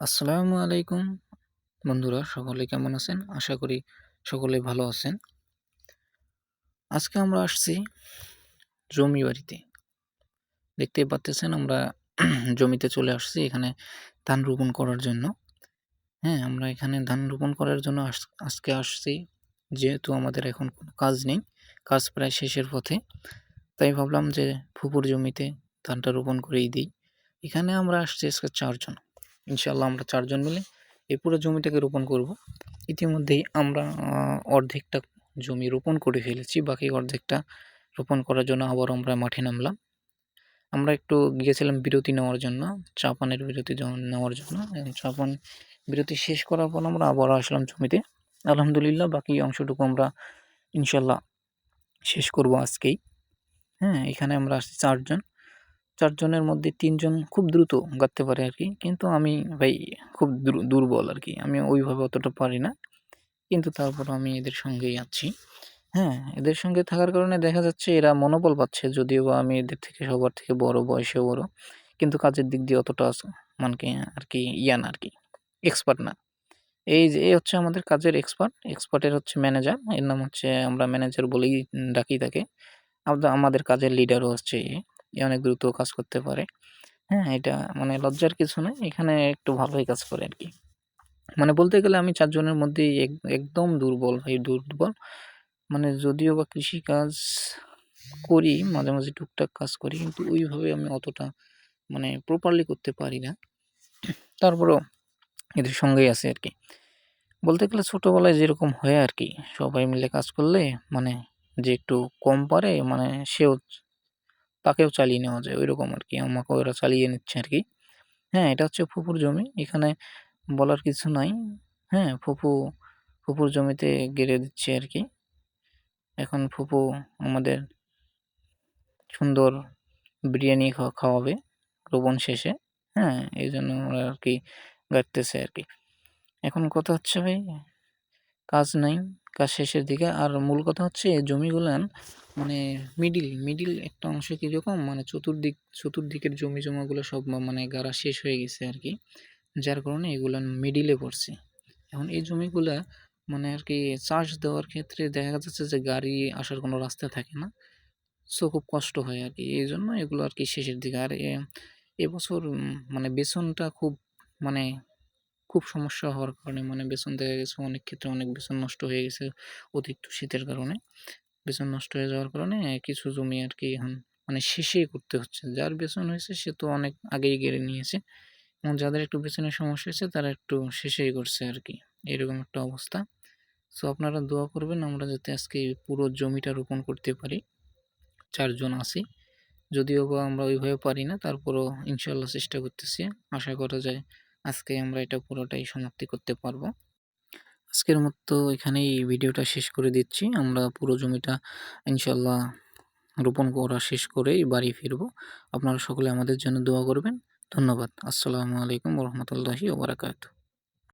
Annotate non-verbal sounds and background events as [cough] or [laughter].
আসসালামু আলাইকুম বন্ধুরা, সকলে কেমন আছেন? আশা করি সকলে ভালো আছেন। আজকে আমরা আসছি জমি বাড়িতে। দেখতে পাচ্তেছেন আমরা [clears throat] জমিতে চলে আসছি এখানে ধান রোপণ করার জন্য। হ্যাঁ আমরা এখানে ধান রোপণ করার জন্য আজকে আসছি। যেহেতু আমাদের এখন কোনো কাজ নেই, কাজ প্রায় শেষের পথে। তাই ভাবলাম যে ফুপুর জমিতে ধানটা রোপণ করেই দিই। এখানে আমরা আসছি আজকে চারজন। ইনশাল্লাহ আমরা চারজন মিলে এই পুরো জমিটাকে রোপণ করব। ইতিমধ্যেই আমরা অর্ধেকটা জমি রোপণ করে ফেলেছি, বাকি অর্ধেকটা রোপণ করার জন্য আবার আমরা মাঠে নামলাম। আমরা একটু গিয়েছিলাম বিরতি নেওয়ার জন্য চা পানের বিরতি নেওয়ার জন্য। চা পান বিরতি শেষ করার পর আমরা আবার আসলাম জমিতে। আলহামদুলিল্লাহ, বাকি অংশটুকু আমরা ইনশাল্লাহ শেষ করব আজকেই। হ্যাঁ এখানে আমরা আসছি চারজন। চারজনের মধ্যে তিনজন খুব দ্রুত গাঁথতে পারে আর কি। কিন্তু আমি ভাই খুব দুর্বল আর কি। আমি ওইভাবে অতটা পারি না। কিন্তু তারপর আমি এদের সঙ্গেই আছি। হ্যাঁ এদের সঙ্গে থাকার কারণে দেখা যাচ্ছে এরা মনোবল পাচ্ছে, যদিও বা আমি এদের থেকে সবার থেকে বড় বয়সে বড়। কিন্তু কাজের দিক দিয়ে অতটা মানে আর কি ইয়ান আর কি এক্সপার্ট না। এই যে, এই হচ্ছে আমাদের কাজের এক্সপার্ট এক্সপার্টের হচ্ছে ম্যানেজার এর নাম হচ্ছে আমরা ম্যানেজার বলেই ডাকি তাকে। আমাদের কাজের লিডারও হচ্ছে অনেক দ্রুত কাজ করতে পারে। হ্যাঁ এটা মানে লজ্জার কিছু নয় এখানে একটু ভালোই কাজ করে আর কি মানে বলতে গেলে আমি চারজনের মধ্যেই একদম দুর্বল ভাই, দুর্বল। মানে যদিও বা কৃষিকাজ করি, মাঝে মাঝে টুকটাক কাজ করি, কিন্তু ওইভাবে আমি অতটা মানে প্রপারলি করতে পারি না। তারপরেও এদের সঙ্গেই আছে আর কি বলতে গেলে ছোটোবেলায় যেরকম হয় আর কি সবাই মিলে কাজ করলে মানে যে একটু কম পারে মানে সেও তাকেও চালিয়ে নেওয়া যায় ওই রকম আর কি আমাকে ওরা চালিয়ে নিচ্ছে আর কি হ্যাঁ এটা হচ্ছে ফুপুর জমি। এখানে বলার কিছু নাই। হ্যাঁ ফুপু, ফুপুর জমিতে গেড়ে দিচ্ছে আর কি এখন ফুপু আমাদের সুন্দর বিরিয়ানি খাওয়াবে রোপণ শেষে। হ্যাঁ এই জন্য ওরা আর কি গাড়তেছে আর কি এখন কথা হচ্ছে ভাই, কাজ নাই, কাজ শেষের দিকে। আর মূল কথা হচ্ছে জমিগুলান মানে মিডিল মিডিল একটা অংশ কীরকম মানে চতুর্দিক, চতুর্দিকের জমি জমাগুলো সব মানে গাড়া শেষ হয়ে গেছে আর কি যার কারণে এগুলো মিডিলে পড়ছে। এখন এই জমিগুলা মানে আর কি চাষ দেওয়ার ক্ষেত্রে দেখা যাচ্ছে যে গাড়ি আসার কোনো রাস্তা থাকে না। সো খুব কষ্ট হয় আর কি এই জন্য এগুলো আর কি শেষের দিকে। আর এবছর মানে বেসনটা খুব মানে খুব সমস্যা হওয়ার কারণে মানে বেসন দেখা গেছে অনেক ক্ষেত্রে অনেক বেসন নষ্ট হয়ে গেছে অতিরিক্ত শীতের কারণে। বেসন নষ্ট হয়ে যাওয়ার কারণে কিছু জমি আর কি এখন মানে শেষেই করতে হচ্ছে। যার বেসন হয়েছে, সে তো অনেক আগেই গেড়ে নিয়েছে। এবং যাদের একটু বেসনের সমস্যা হয়েছে, তারা একটু শেষেই করছে আর কি এরকম একটা অবস্থা। সো, আপনারা দোয়া করবেন, আমরা যাতে আজকে পুরো জমিটা রোপণ করতে পারি। চারজন আছি। যদিও বা আমরা ওইভাবে পারি না, তারপরও ইনশাল্লাহ চেষ্টা করতেছি। আশা করা যায় আজকে আমরা এটা পুরোটাই সমাপ্তি করতে পারব। আজকের মতো এখানেই ভিডিওটা শেষ করে দিচ্ছি। আমরা পুরো জমিটা ইনশাল্লাহ রোপণ করা শেষ করেই বাড়ি ফিরব। আপনারা সকলে আমাদের জন্য দোয়া করবেন। ধন্যবাদ। আসসালামু আলাইকুম রহমতুল্লাহি ওবরাকাতু